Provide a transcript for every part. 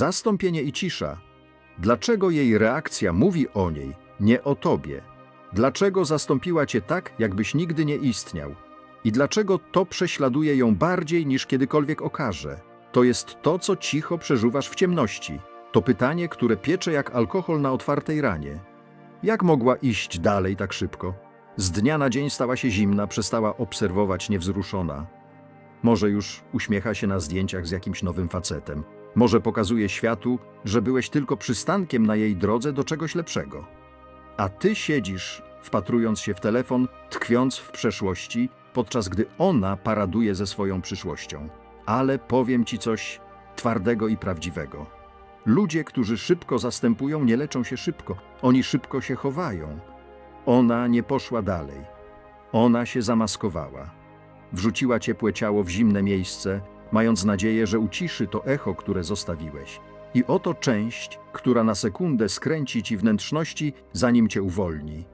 Zastąpienie i cisza. Dlaczego jej reakcja mówi o niej, nie o tobie? Dlaczego zastąpiła cię tak, jakbyś nigdy nie istniał? I dlaczego to prześladuje ją bardziej niż kiedykolwiek okaże? To jest to, co cicho przeżuwasz w ciemności. To pytanie, które piecze jak alkohol na otwartej ranie. Jak mogła iść dalej tak szybko? Z dnia na dzień stała się zimna, przestała obserwować niewzruszona. Może już uśmiecha się na zdjęciach z jakimś nowym facetem. Może pokazuje światu, że byłeś tylko przystankiem na jej drodze do czegoś lepszego. A ty siedzisz, wpatrując się w telefon, tkwiąc w przeszłości, podczas gdy ona paraduje ze swoją przyszłością. Ale powiem ci coś twardego i prawdziwego. Ludzie, którzy szybko zastępują, nie leczą się szybko, oni szybko się chowają. Ona nie poszła dalej. Ona się zamaskowała. Wrzuciła ciepłe ciało w zimne miejsce, mając nadzieję, że uciszy to echo, które zostawiłeś. I oto część, która na sekundę skręci ci wnętrzności, zanim cię uwolni.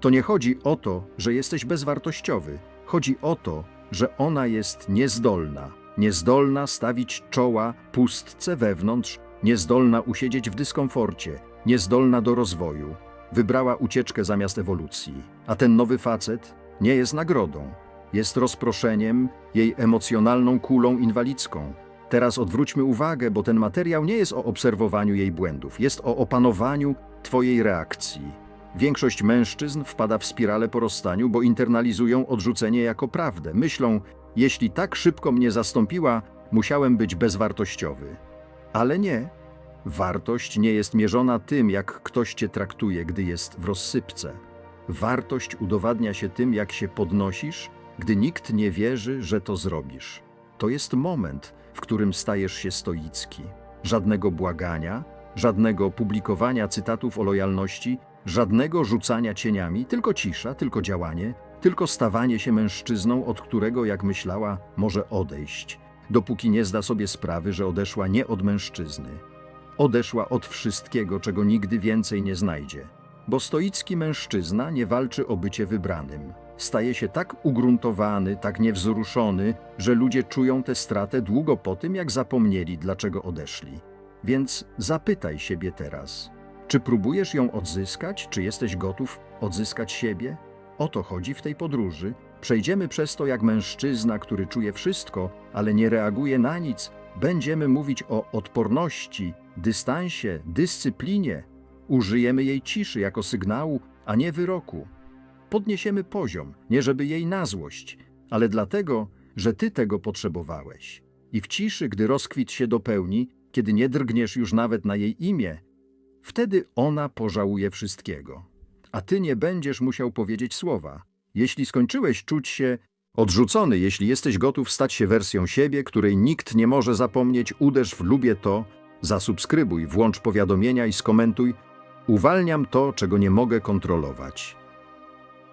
To nie chodzi o to, że jesteś bezwartościowy. Chodzi o to, że ona jest niezdolna. Niezdolna stawić czoła pustce wewnątrz, niezdolna usiedzieć w dyskomforcie, niezdolna do rozwoju. Wybrała ucieczkę zamiast ewolucji. A ten nowy facet nie jest nagrodą. Jest rozproszeniem, jej emocjonalną kulą inwalidzką. Teraz odwróćmy uwagę, bo ten materiał nie jest o obserwowaniu jej błędów, jest o opanowaniu Twojej reakcji. Większość mężczyzn wpada w spiralę po rozstaniu, bo internalizują odrzucenie jako prawdę. Myślą, jeśli tak szybko mnie zastąpiła, musiałem być bezwartościowy. Ale nie. Wartość nie jest mierzona tym, jak ktoś cię traktuje, gdy jest w rozsypce. Wartość udowadnia się tym, jak się podnosisz, gdy nikt nie wierzy, że to zrobisz. To jest moment, w którym stajesz się stoicki. Żadnego błagania, żadnego publikowania cytatów o lojalności, żadnego rzucania cieniami, tylko cisza, tylko działanie, tylko stawanie się mężczyzną, od którego, jak myślała, może odejść, dopóki nie zda sobie sprawy, że odeszła nie od mężczyzny. Odeszła od wszystkiego, czego nigdy więcej nie znajdzie. Bo stoicki mężczyzna nie walczy o bycie wybranym. Staje się tak ugruntowany, tak niewzruszony, że ludzie czują tę stratę długo po tym, jak zapomnieli, dlaczego odeszli. Więc zapytaj siebie teraz, czy próbujesz ją odzyskać, czy jesteś gotów odzyskać siebie? O to chodzi w tej podróży. Przejdziemy przez to jak mężczyzna, który czuje wszystko, ale nie reaguje na nic. Będziemy mówić o odporności, dystansie, dyscyplinie. Użyjemy jej ciszy jako sygnału, a nie wyroku. Podniesiemy poziom, nie żeby jej na złość, ale dlatego, że ty tego potrzebowałeś. I w ciszy, gdy rozkwit się dopełni, kiedy nie drgniesz już nawet na jej imię, wtedy ona pożałuje wszystkiego. A ty nie będziesz musiał powiedzieć słowa. Jeśli skończyłeś czuć się odrzucony, jeśli jesteś gotów stać się wersją siebie, której nikt nie może zapomnieć, uderz w lubię to, zasubskrybuj, włącz powiadomienia i skomentuj. Uwalniam to, czego nie mogę kontrolować.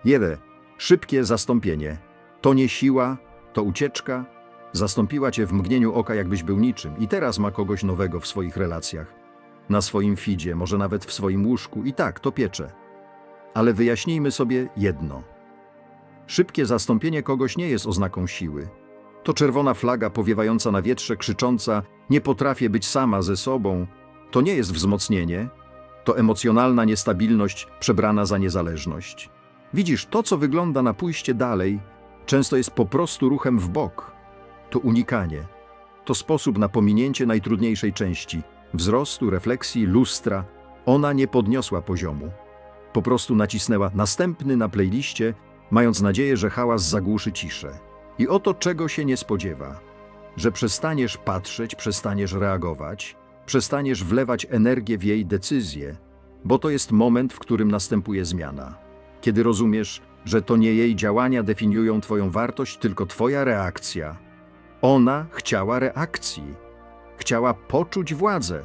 1. Szybkie zastąpienie. To nie siła, to ucieczka. Zastąpiła cię w mgnieniu oka, jakbyś był niczym, i teraz ma kogoś nowego w swoich relacjach. Na swoim fidzie, może nawet w swoim łóżku, i tak, to piecze. Ale wyjaśnijmy sobie jedno. Szybkie zastąpienie kogoś nie jest oznaką siły. To czerwona flaga powiewająca na wietrze, krzycząca: Nie potrafię być sama ze sobą. To nie jest wzmocnienie, to emocjonalna niestabilność przebrana za niezależność. Widzisz, to co wygląda na pójście dalej, często jest po prostu ruchem w bok. To unikanie. To sposób na pominięcie najtrudniejszej części wzrostu, refleksji, lustra. Ona nie podniosła poziomu. Po prostu nacisnęła następny na playliście, mając nadzieję, że hałas zagłuszy ciszę. I oto czego się nie spodziewa: że przestaniesz patrzeć, przestaniesz reagować, przestaniesz wlewać energię w jej decyzje, bo to jest moment, w którym następuje zmiana. Kiedy rozumiesz, że to nie jej działania definiują Twoją wartość, tylko Twoja reakcja. Ona chciała reakcji, chciała poczuć władzę.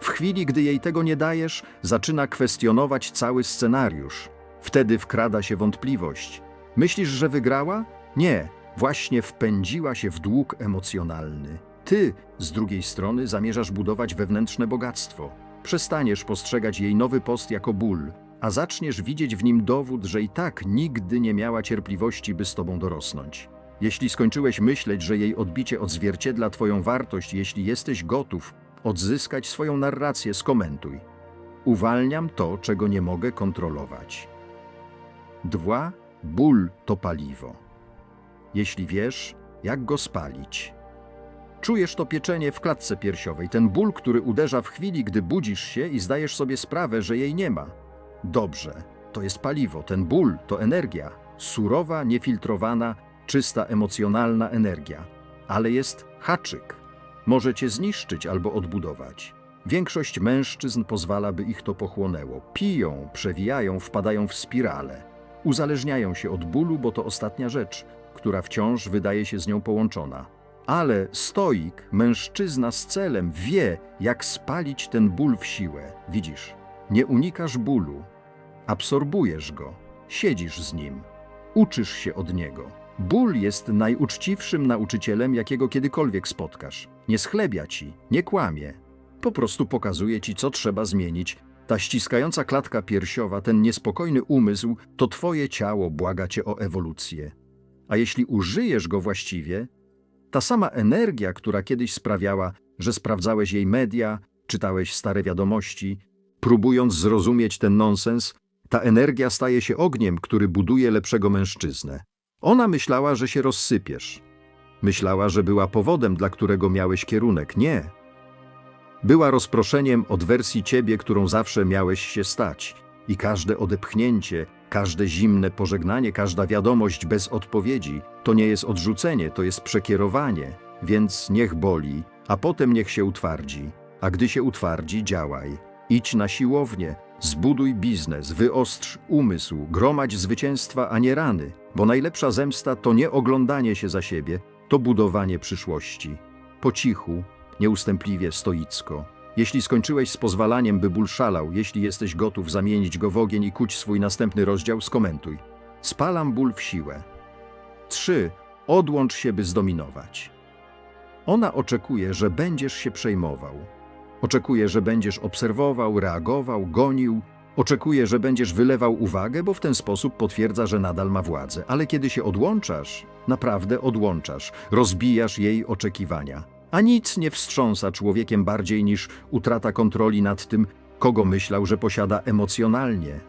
W chwili, gdy jej tego nie dajesz, zaczyna kwestionować cały scenariusz. Wtedy wkrada się wątpliwość. Myślisz, że wygrała? Nie, właśnie wpędziła się w dług emocjonalny. Ty, z drugiej strony, zamierzasz budować wewnętrzne bogactwo. Przestaniesz postrzegać jej nowy post jako ból, a zaczniesz widzieć w nim dowód, że i tak nigdy nie miała cierpliwości, by z tobą dorosnąć. Jeśli skończyłeś myśleć, że jej odbicie odzwierciedla twoją wartość, jeśli jesteś gotów, odzyskać swoją narrację, skomentuj. Uwalniam to, czego nie mogę kontrolować. 2. Ból to paliwo. Jeśli wiesz, jak go spalić. Czujesz to pieczenie w klatce piersiowej, ten ból, który uderza w chwili, gdy budzisz się i zdajesz sobie sprawę, że jej nie ma. Dobrze, to jest paliwo, ten ból to energia, surowa, niefiltrowana, czysta emocjonalna energia. Ale jest haczyk. Może cię zniszczyć albo odbudować. Większość mężczyzn pozwala, by ich to pochłonęło. Piją, przewijają, wpadają w spirale. Uzależniają się od bólu, bo to ostatnia rzecz, która wciąż wydaje się z nią połączona. Ale stoik, mężczyzna z celem, wie, jak spalić ten ból w siłę. Widzisz, nie unikasz bólu, absorbujesz go, siedzisz z nim, uczysz się od niego. Ból jest najuczciwszym nauczycielem, jakiego kiedykolwiek spotkasz. Nie schlebia ci, nie kłamie. Po prostu pokazuje ci, co trzeba zmienić. Ta ściskająca klatka piersiowa, ten niespokojny umysł, to twoje ciało błaga cię o ewolucję. A jeśli użyjesz go właściwie, ta sama energia, która kiedyś sprawiała, że sprawdzałeś jej media, czytałeś stare wiadomości, próbując zrozumieć ten nonsens, ta energia staje się ogniem, który buduje lepszego mężczyznę. Ona myślała, że się rozsypiesz. Myślała, że była powodem, dla którego miałeś kierunek. Nie. Była rozproszeniem od wersji ciebie, którą zawsze miałeś się stać. I każde odepchnięcie, każde zimne pożegnanie, każda wiadomość bez odpowiedzi to nie jest odrzucenie, to jest przekierowanie. Więc niech boli, a potem niech się utwardzi. A gdy się utwardzi, działaj. Idź na siłownię, zbuduj biznes, wyostrz umysł, gromadź zwycięstwa, a nie rany, bo najlepsza zemsta to nie oglądanie się za siebie, to budowanie przyszłości. Po cichu, nieustępliwie, stoicko. Jeśli skończyłeś z pozwalaniem, by ból szalał, jeśli jesteś gotów zamienić go w ogień i kuć swój następny rozdział, skomentuj. Spalam ból w siłę. 3. Odłącz się, by zdominować. Ona oczekuje, że będziesz się przejmował. Oczekuje, że będziesz obserwował, reagował, gonił. Oczekuje, że będziesz wylewał uwagę, bo w ten sposób potwierdza, że nadal ma władzę. Ale kiedy się odłączasz, naprawdę odłączasz, rozbijasz jej oczekiwania. A nic nie wstrząsa człowiekiem bardziej niż utrata kontroli nad tym, kogo myślał, że posiada emocjonalnie.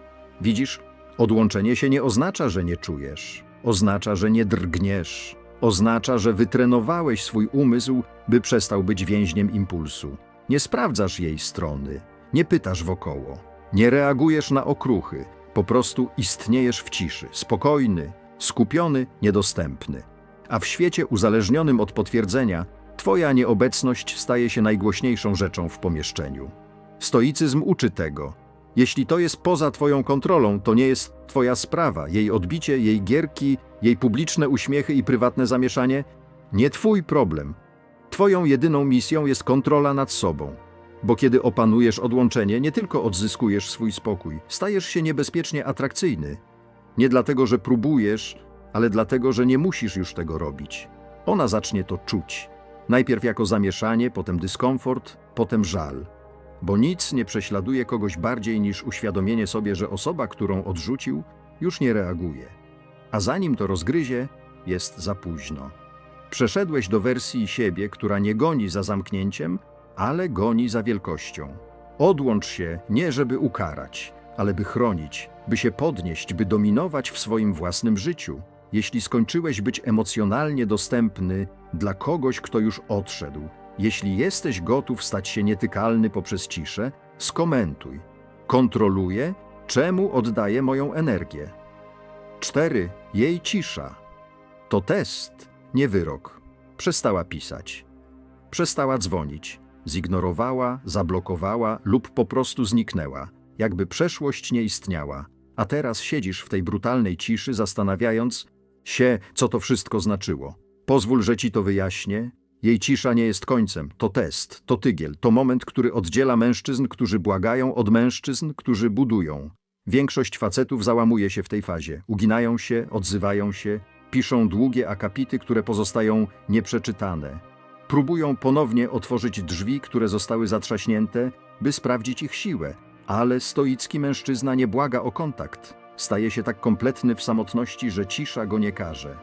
Widzisz, odłączenie się nie oznacza, że nie czujesz. Oznacza, że nie drgniesz. Oznacza, że wytrenowałeś swój umysł, by przestał być więźniem impulsu. Nie sprawdzasz jej strony, nie pytasz wokoło, nie reagujesz na okruchy, po prostu istniejesz w ciszy, spokojny, skupiony, niedostępny. A w świecie uzależnionym od potwierdzenia, Twoja nieobecność staje się najgłośniejszą rzeczą w pomieszczeniu. Stoicyzm uczy tego. Jeśli to jest poza Twoją kontrolą, to nie jest Twoja sprawa, jej odbicie, jej gierki, jej publiczne uśmiechy i prywatne zamieszanie nie Twój problem. Twoją jedyną misją jest kontrola nad sobą. Bo kiedy opanujesz odłączenie, nie tylko odzyskujesz swój spokój, stajesz się niebezpiecznie atrakcyjny. Nie dlatego, że próbujesz, ale dlatego, że nie musisz już tego robić. Ona zacznie to czuć. Najpierw jako zamieszanie, potem dyskomfort, potem żal. Bo nic nie prześladuje kogoś bardziej niż uświadomienie sobie, że osoba, którą odrzucił, już nie reaguje. A zanim to rozgryzie, jest za późno. Przeszedłeś do wersji siebie, która nie goni za zamknięciem, ale goni za wielkością. Odłącz się nie żeby ukarać, ale by chronić, by się podnieść, by dominować w swoim własnym życiu. Jeśli skończyłeś być emocjonalnie dostępny dla kogoś, kto już odszedł, jeśli jesteś gotów stać się nietykalny poprzez ciszę, skomentuj. Kontroluję, czemu oddaję moją energię. 4. Jej cisza. To test, nie wyrok. Przestała pisać. Przestała dzwonić. Zignorowała, zablokowała lub po prostu zniknęła, jakby przeszłość nie istniała. A teraz siedzisz w tej brutalnej ciszy, zastanawiając się, co to wszystko znaczyło. Pozwól, że ci to wyjaśnię. Jej cisza nie jest końcem, to test, to tygiel, to moment, który oddziela mężczyzn, którzy błagają, od mężczyzn, którzy budują. Większość facetów załamuje się w tej fazie. Uginają się, odzywają się, piszą długie akapity, które pozostają nieprzeczytane. Próbują ponownie otworzyć drzwi, które zostały zatrzaśnięte, by sprawdzić ich siłę. Ale stoicki mężczyzna nie błaga o kontakt. Staje się tak kompletny w samotności, że cisza go nie karze.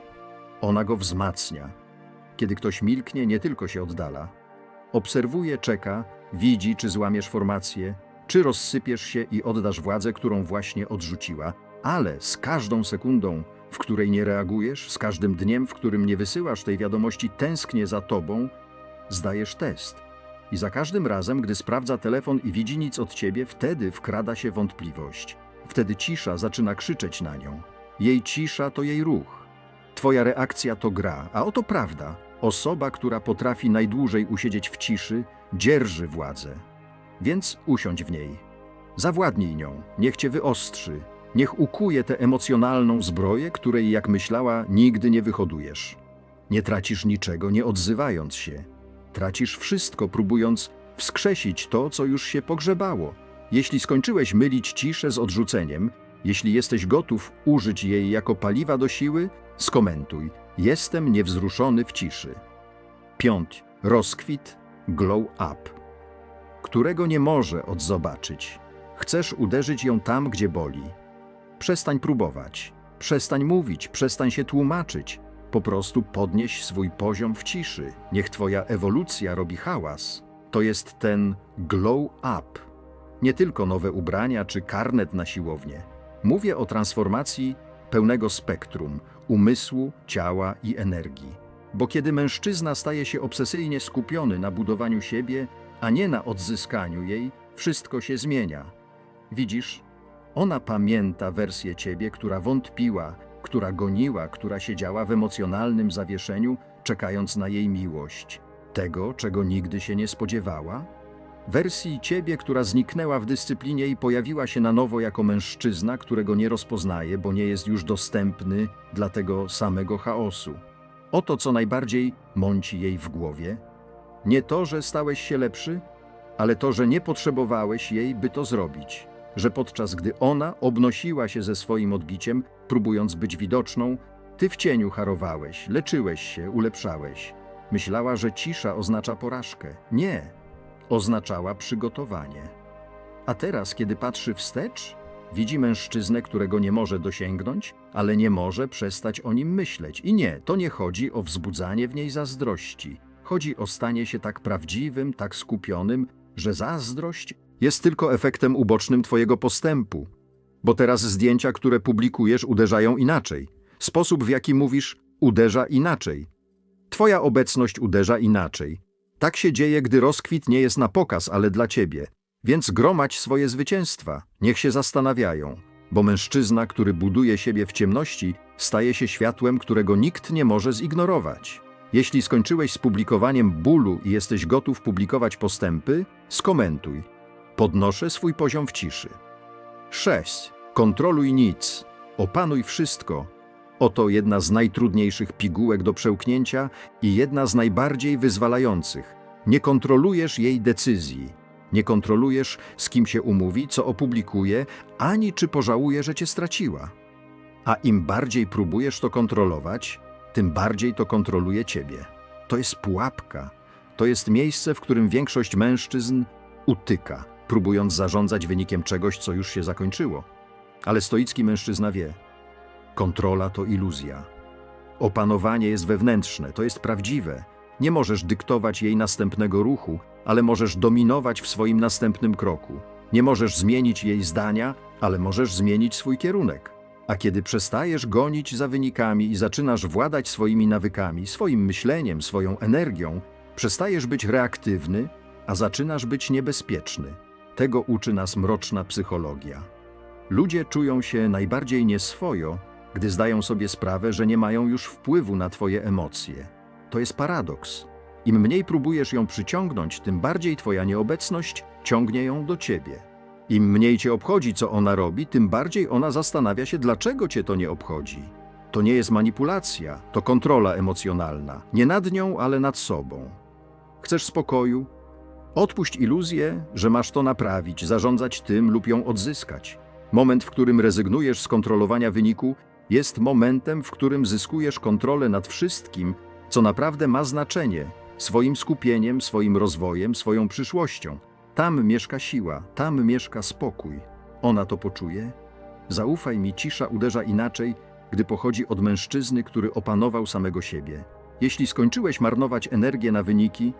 Ona go wzmacnia. Kiedy ktoś milknie, nie tylko się oddala. Obserwuje, czeka, widzi, czy złamiesz formację, czy rozsypiesz się i oddasz władzę, którą właśnie odrzuciła, ale z każdą sekundą, w której nie reagujesz, z każdym dniem, w którym nie wysyłasz tej wiadomości, tęsknię za tobą, zdajesz test. I za każdym razem, gdy sprawdza telefon i widzi nic od ciebie, wtedy wkrada się wątpliwość. Wtedy cisza zaczyna krzyczeć na nią. Jej cisza to jej ruch. Twoja reakcja to gra, a oto prawda. Osoba, która potrafi najdłużej usiedzieć w ciszy, dzierży władzę. Więc usiądź w niej. Zawładnij nią, niech cię wyostrzy, niech ukuje tę emocjonalną zbroję, której, jak myślała, nigdy nie wyhodujesz. Nie tracisz niczego, nie odzywając się. Tracisz wszystko, próbując wskrzesić to, co już się pogrzebało. Jeśli skończyłeś mylić ciszę z odrzuceniem, jeśli jesteś gotów użyć jej jako paliwa do siły, skomentuj: Jestem niewzruszony w ciszy. Piąć. Rozkwit, glow up, którego nie może odzobaczyć. Chcesz uderzyć ją tam, gdzie boli. Przestań próbować, przestań mówić, przestań się tłumaczyć. Po prostu podnieś swój poziom w ciszy. Niech twoja ewolucja robi hałas. To jest ten glow up. Nie tylko nowe ubrania czy karnet na siłownię. Mówię o transformacji pełnego spektrum umysłu, ciała i energii. Bo kiedy mężczyzna staje się obsesyjnie skupiony na budowaniu siebie, a nie na odzyskaniu jej, wszystko się zmienia. Widzisz, ona pamięta wersję ciebie, która wątpiła, która goniła, która siedziała w emocjonalnym zawieszeniu, czekając na jej miłość. Tego, czego nigdy się nie spodziewała? Wersji ciebie, która zniknęła w dyscyplinie i pojawiła się na nowo jako mężczyzna, którego nie rozpoznaje, bo nie jest już dostępny dla tego samego chaosu. Oto co najbardziej mąci jej w głowie. Nie to, że stałeś się lepszy, ale to, że nie potrzebowałeś jej, by to zrobić. Że podczas gdy ona obnosiła się ze swoim odbiciem, próbując być widoczną, ty w cieniu harowałeś, leczyłeś się, ulepszałeś. Myślała, że cisza oznacza porażkę. Nie, oznaczała przygotowanie. A teraz, kiedy patrzy wstecz, widzi mężczyznę, którego nie może dosięgnąć, ale nie może przestać o nim myśleć. I nie, to nie chodzi o wzbudzanie w niej zazdrości. Chodzi o stanie się tak prawdziwym, tak skupionym, że zazdrość jest tylko efektem ubocznym Twojego postępu. Bo teraz zdjęcia, które publikujesz, uderzają inaczej. Sposób, w jaki mówisz, uderza inaczej. Twoja obecność uderza inaczej. Tak się dzieje, gdy rozkwit nie jest na pokaz, ale dla ciebie. Więc gromadź swoje zwycięstwa, niech się zastanawiają, bo mężczyzna, który buduje siebie w ciemności, staje się światłem, którego nikt nie może zignorować. Jeśli skończyłeś z publikowaniem bólu i jesteś gotów publikować postępy, skomentuj. Podnoszę swój poziom w ciszy. 6. Kontroluj nic. Opanuj wszystko. Oto jedna z najtrudniejszych pigułek do przełknięcia i jedna z najbardziej wyzwalających. Nie kontrolujesz jej decyzji. Nie kontrolujesz, z kim się umówi, co opublikuje, ani czy pożałuje, że cię straciła. A im bardziej próbujesz to kontrolować, tym bardziej to kontroluje ciebie. To jest pułapka. To jest miejsce, w którym większość mężczyzn utyka, próbując zarządzać wynikiem czegoś, co już się zakończyło. Ale stoicki mężczyzna wie, kontrola to iluzja. Opanowanie jest wewnętrzne, to jest prawdziwe. Nie możesz dyktować jej następnego ruchu, ale możesz dominować w swoim następnym kroku. Nie możesz zmienić jej zdania, ale możesz zmienić swój kierunek. A kiedy przestajesz gonić za wynikami i zaczynasz władać swoimi nawykami, swoim myśleniem, swoją energią, przestajesz być reaktywny, a zaczynasz być niebezpieczny. Tego uczy nas mroczna psychologia. Ludzie czują się najbardziej nieswojo, gdy zdają sobie sprawę, że nie mają już wpływu na Twoje emocje. To jest paradoks. Im mniej próbujesz ją przyciągnąć, tym bardziej Twoja nieobecność ciągnie ją do Ciebie. Im mniej Cię obchodzi, co ona robi, tym bardziej ona zastanawia się, dlaczego Cię to nie obchodzi. To nie jest manipulacja, to kontrola emocjonalna. Nie nad nią, ale nad sobą. Chcesz spokoju? Odpuść iluzję, że masz to naprawić, zarządzać tym lub ją odzyskać. Moment, w którym rezygnujesz z kontrolowania wyniku, jest momentem, w którym zyskujesz kontrolę nad wszystkim, co naprawdę ma znaczenie swoim skupieniem, swoim rozwojem, swoją przyszłością. Tam mieszka siła, tam mieszka spokój. Ona to poczuje? Zaufaj mi, cisza uderza inaczej, gdy pochodzi od mężczyzny, który opanował samego siebie. Jeśli skończyłeś marnować energię na wyniki,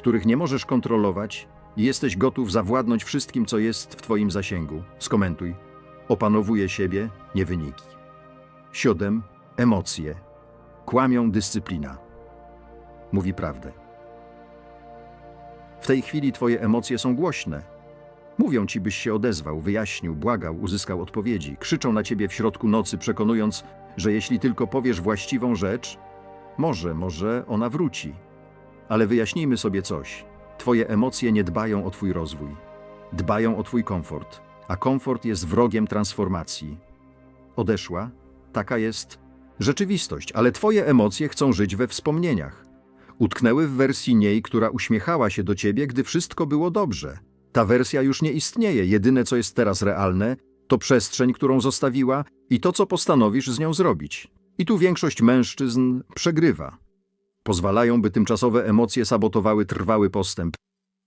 których nie możesz kontrolować, i jesteś gotów zawładnąć wszystkim, co jest w Twoim zasięgu. Skomentuj. Opanowuje siebie, nie wyniki. Siódem. Emocje. Kłamią dyscyplina. Mówi prawdę. W tej chwili Twoje emocje są głośne. Mówią Ci, byś się odezwał, wyjaśnił, błagał, uzyskał odpowiedzi. Krzyczą na Ciebie w środku nocy, przekonując, że jeśli tylko powiesz właściwą rzecz, może, może ona wróci. Ale wyjaśnijmy sobie coś. Twoje emocje nie dbają o Twój rozwój. Dbają o Twój komfort, a komfort jest wrogiem transformacji. Odeszła, taka jest rzeczywistość, ale Twoje emocje chcą żyć we wspomnieniach. Utknęły w wersji niej, która uśmiechała się do Ciebie, gdy wszystko było dobrze. Ta wersja już nie istnieje, jedyne co jest teraz realne, to przestrzeń, którą zostawiła i to, co postanowisz z nią zrobić. I tu większość mężczyzn przegrywa. Pozwalają, by tymczasowe emocje sabotowały trwały postęp.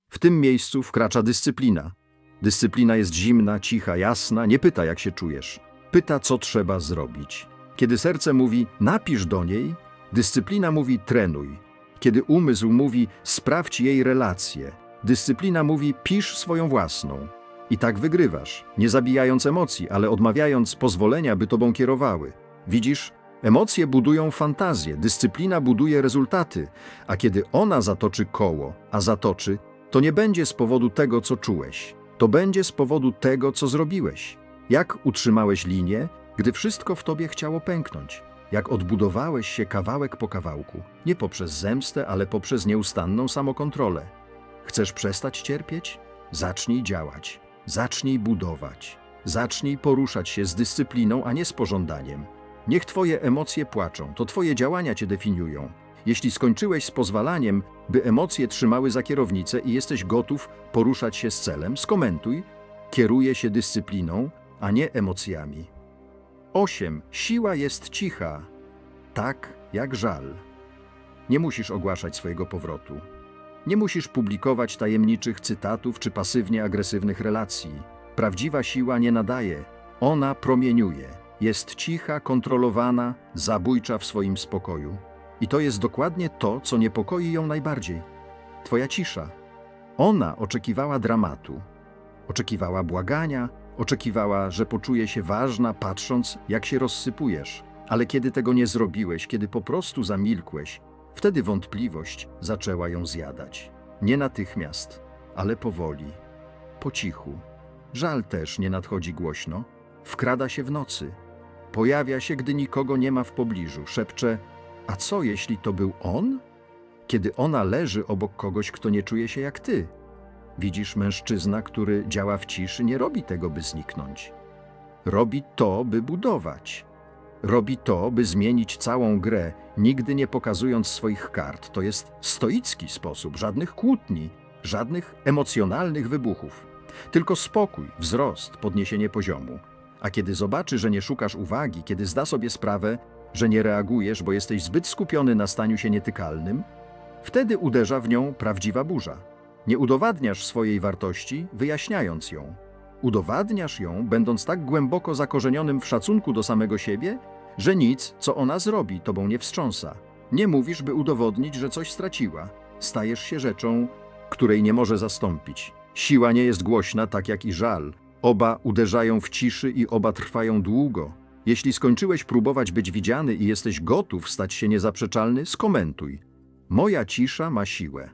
W tym miejscu wkracza dyscyplina. Dyscyplina jest zimna, cicha, jasna, nie pyta, jak się czujesz. Pyta, co trzeba zrobić. Kiedy serce mówi, napisz do niej, dyscyplina mówi, trenuj. Kiedy umysł mówi, sprawdź jej relacje, dyscyplina mówi, pisz swoją własną. I tak wygrywasz, nie zabijając emocji, ale odmawiając pozwolenia, by tobą kierowały. Widzisz, emocje budują fantazję, dyscyplina buduje rezultaty, a kiedy ona zatoczy koło, a zatoczy, to nie będzie z powodu tego, co czułeś. To będzie z powodu tego, co zrobiłeś. Jak utrzymałeś linię, gdy wszystko w tobie chciało pęknąć? Jak odbudowałeś się kawałek po kawałku, nie poprzez zemstę, ale poprzez nieustanną samokontrolę. Chcesz przestać cierpieć? Zacznij działać. Zacznij budować. Zacznij poruszać się z dyscypliną, a nie z pożądaniem. Niech Twoje emocje płaczą, to Twoje działania Cię definiują. Jeśli skończyłeś z pozwalaniem, by emocje trzymały za kierownicę i jesteś gotów poruszać się z celem, skomentuj, kieruje się dyscypliną, a nie emocjami. 8. Siła jest cicha, tak jak żal. Nie musisz ogłaszać swojego powrotu. Nie musisz publikować tajemniczych cytatów czy pasywnie agresywnych relacji. Prawdziwa siła nie nadaje, ona promieniuje. Jest cicha, kontrolowana, zabójcza w swoim spokoju. I to jest dokładnie to, co niepokoi ją najbardziej. Twoja cisza. Ona oczekiwała dramatu. Oczekiwała błagania, oczekiwała, że poczuje się ważna, patrząc, jak się rozsypujesz. Ale kiedy tego nie zrobiłeś, kiedy po prostu zamilkłeś, wtedy wątpliwość zaczęła ją zjadać. Nie natychmiast, ale powoli, po cichu. Żal też nie nadchodzi głośno, wkrada się w nocy. Pojawia się, gdy nikogo nie ma w pobliżu, szepcze: A co jeśli to był on? Kiedy ona leży obok kogoś, kto nie czuje się jak ty. Widzisz, mężczyzna, który działa w ciszy, nie robi tego, by zniknąć. Robi to, by budować. Robi to, by zmienić całą grę, nigdy nie pokazując swoich kart. To jest stoicki sposób, żadnych kłótni, żadnych emocjonalnych wybuchów. Tylko spokój, wzrost, podniesienie poziomu. A kiedy zobaczy, że nie szukasz uwagi, kiedy zda sobie sprawę, że nie reagujesz, bo jesteś zbyt skupiony na staniu się nietykalnym, wtedy uderza w nią prawdziwa burza. Nie udowadniasz swojej wartości, wyjaśniając ją. Udowadniasz ją, będąc tak głęboko zakorzenionym w szacunku do samego siebie, że nic, co ona zrobi, tobą nie wstrząsa. Nie mówisz, by udowodnić, że coś straciła. Stajesz się rzeczą, której nie może zastąpić. Siła nie jest głośna, tak jak i żal. Oba uderzają w ciszy i oba trwają długo. Jeśli skończyłeś próbować być widziany i jesteś gotów stać się niezaprzeczalny, skomentuj. Moja cisza ma siłę.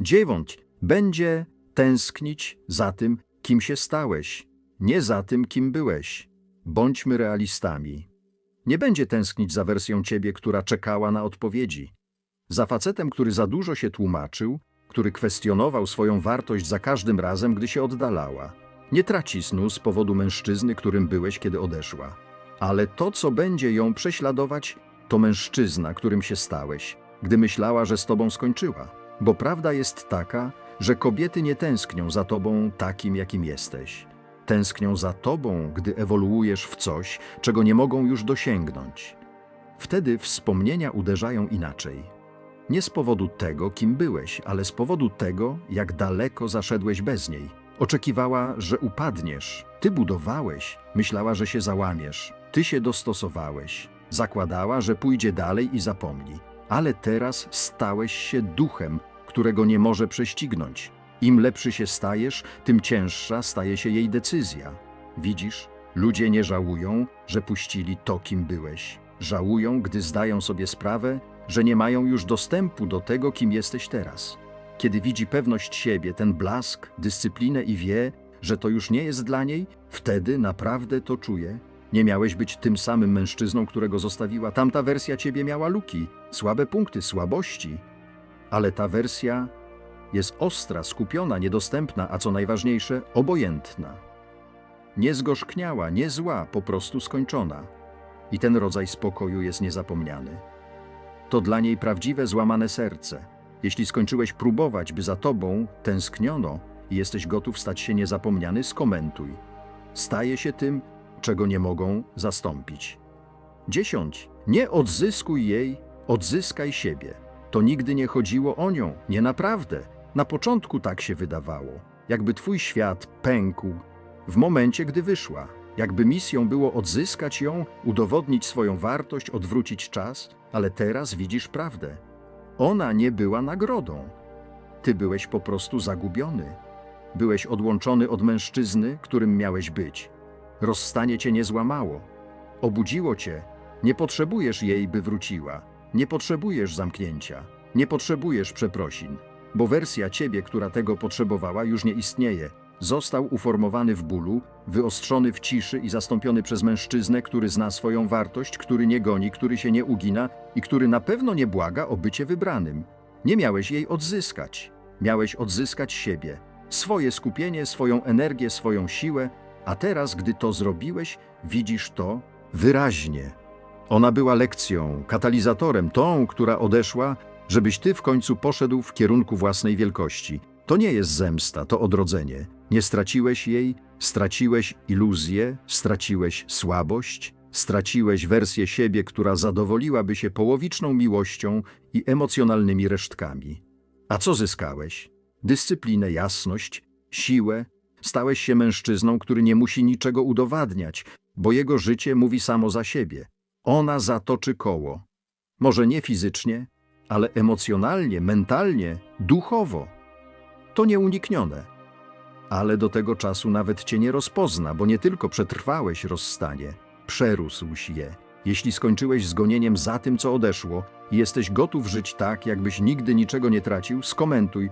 Dziewiąć będzie tęsknić za tym, kim się stałeś, nie za tym, kim byłeś. Bądźmy realistami. Nie będzie tęsknić za wersją ciebie, która czekała na odpowiedzi. Za facetem, który za dużo się tłumaczył, który kwestionował swoją wartość za każdym razem, gdy się oddalała. Nie traci snu z powodu mężczyzny, którym byłeś, kiedy odeszła. Ale to, co będzie ją prześladować, to mężczyzna, którym się stałeś, gdy myślała, że z tobą skończyła. Bo prawda jest taka, że kobiety nie tęsknią za tobą takim, jakim jesteś. Tęsknią za tobą, gdy ewoluujesz w coś, czego nie mogą już dosięgnąć. Wtedy wspomnienia uderzają inaczej. Nie z powodu tego, kim byłeś, ale z powodu tego, jak daleko zaszedłeś bez niej. Oczekiwała, że upadniesz. Ty budowałeś, myślała, że się załamiesz. Ty się dostosowałeś. Zakładała, że pójdzie dalej i zapomni. Ale teraz stałeś się duchem, którego nie może prześcignąć. Im lepszy się stajesz, tym cięższa staje się jej decyzja. Widzisz, ludzie nie żałują, że puścili to, kim byłeś. Żałują, gdy zdają sobie sprawę, że nie mają już dostępu do tego, kim jesteś teraz. Kiedy widzi pewność siebie, ten blask, dyscyplinę i wie, że to już nie jest dla niej, wtedy naprawdę to czuje. Nie miałeś być tym samym mężczyzną, którego zostawiła. Tamta wersja ciebie miała luki, słabe punkty, słabości. Ale ta wersja jest ostra, skupiona, niedostępna, a co najważniejsze, obojętna. Nie zgorzkniała, nie zła, po prostu skończona. I ten rodzaj spokoju jest niezapomniany. To dla niej prawdziwe, złamane serce. Jeśli skończyłeś próbować, by za tobą tęskniono i jesteś gotów stać się niezapomniany, skomentuj. Staje się tym, czego nie mogą zastąpić. Dziesiąć. Nie odzyskuj jej, odzyskaj siebie. To nigdy nie chodziło o nią, nie naprawdę. Na początku tak się wydawało. Jakby twój świat pękł w momencie, gdy wyszła. Jakby misją było odzyskać ją, udowodnić swoją wartość, odwrócić czas, ale teraz widzisz prawdę. Ona nie była nagrodą. Ty byłeś po prostu zagubiony. Byłeś odłączony od mężczyzny, którym miałeś być. Rozstanie cię nie złamało. Obudziło cię. Nie potrzebujesz jej, by wróciła. Nie potrzebujesz zamknięcia. Nie potrzebujesz przeprosin. Bo wersja ciebie, która tego potrzebowała, już nie istnieje. Został uformowany w bólu, wyostrzony w ciszy i zastąpiony przez mężczyznę, który zna swoją wartość, który nie goni, który się nie ugina i który na pewno nie błaga o bycie wybranym. Nie miałeś jej odzyskać. Miałeś odzyskać siebie, swoje skupienie, swoją energię, swoją siłę, a teraz, gdy to zrobiłeś, widzisz to wyraźnie. Ona była lekcją, katalizatorem, tą, która odeszła, żebyś ty w końcu poszedł w kierunku własnej wielkości. To nie jest zemsta, to odrodzenie. Nie straciłeś jej, straciłeś iluzję, straciłeś słabość, straciłeś wersję siebie, która zadowoliłaby się połowiczną miłością i emocjonalnymi resztkami. A co zyskałeś? Dyscyplinę, jasność, siłę. Stałeś się mężczyzną, który nie musi niczego udowadniać, bo jego życie mówi samo za siebie. Ona zatoczy koło. Może nie fizycznie, ale emocjonalnie, mentalnie, duchowo. To nieuniknione. Ale do tego czasu nawet cię nie rozpozna, bo nie tylko przetrwałeś rozstanie, przerósłś je. Jeśli skończyłeś z gonieniem za tym, co odeszło i jesteś gotów żyć tak, jakbyś nigdy niczego nie tracił, skomentuj.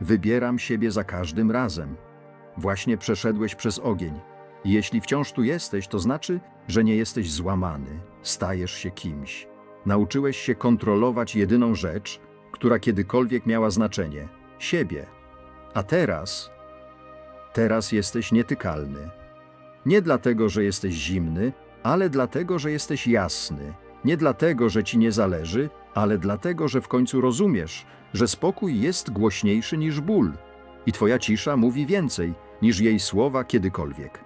Wybieram siebie za każdym razem. Właśnie przeszedłeś przez ogień. Jeśli wciąż tu jesteś, to znaczy, że nie jesteś złamany, stajesz się kimś. Nauczyłeś się kontrolować jedyną rzecz, która kiedykolwiek miała znaczenie siebie. A teraz, teraz jesteś nietykalny. Nie dlatego, że jesteś zimny, ale dlatego, że jesteś jasny. Nie dlatego, że ci nie zależy, ale dlatego, że w końcu rozumiesz, że spokój jest głośniejszy niż ból i twoja cisza mówi więcej niż jej słowa kiedykolwiek.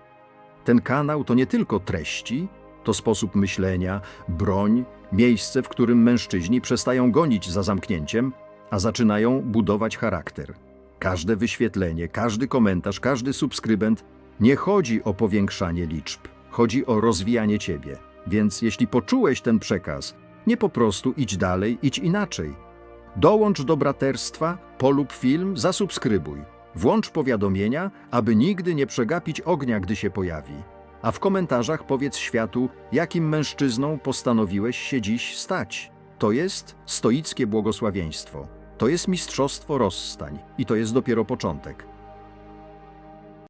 Ten kanał to nie tylko treści, to sposób myślenia, broń, miejsce, w którym mężczyźni przestają gonić za zamknięciem, a zaczynają budować charakter. Każde wyświetlenie, każdy komentarz, każdy subskrybent nie chodzi o powiększanie liczb, chodzi o rozwijanie ciebie. Więc jeśli poczułeś ten przekaz, nie po prostu idź dalej, idź inaczej. Dołącz do braterstwa, polub film, zasubskrybuj. Włącz powiadomienia, aby nigdy nie przegapić ognia, gdy się pojawi. A w komentarzach powiedz światu, jakim mężczyzną postanowiłeś się dziś stać. To jest stoickie błogosławieństwo. To jest mistrzostwo rozstań i to jest dopiero początek.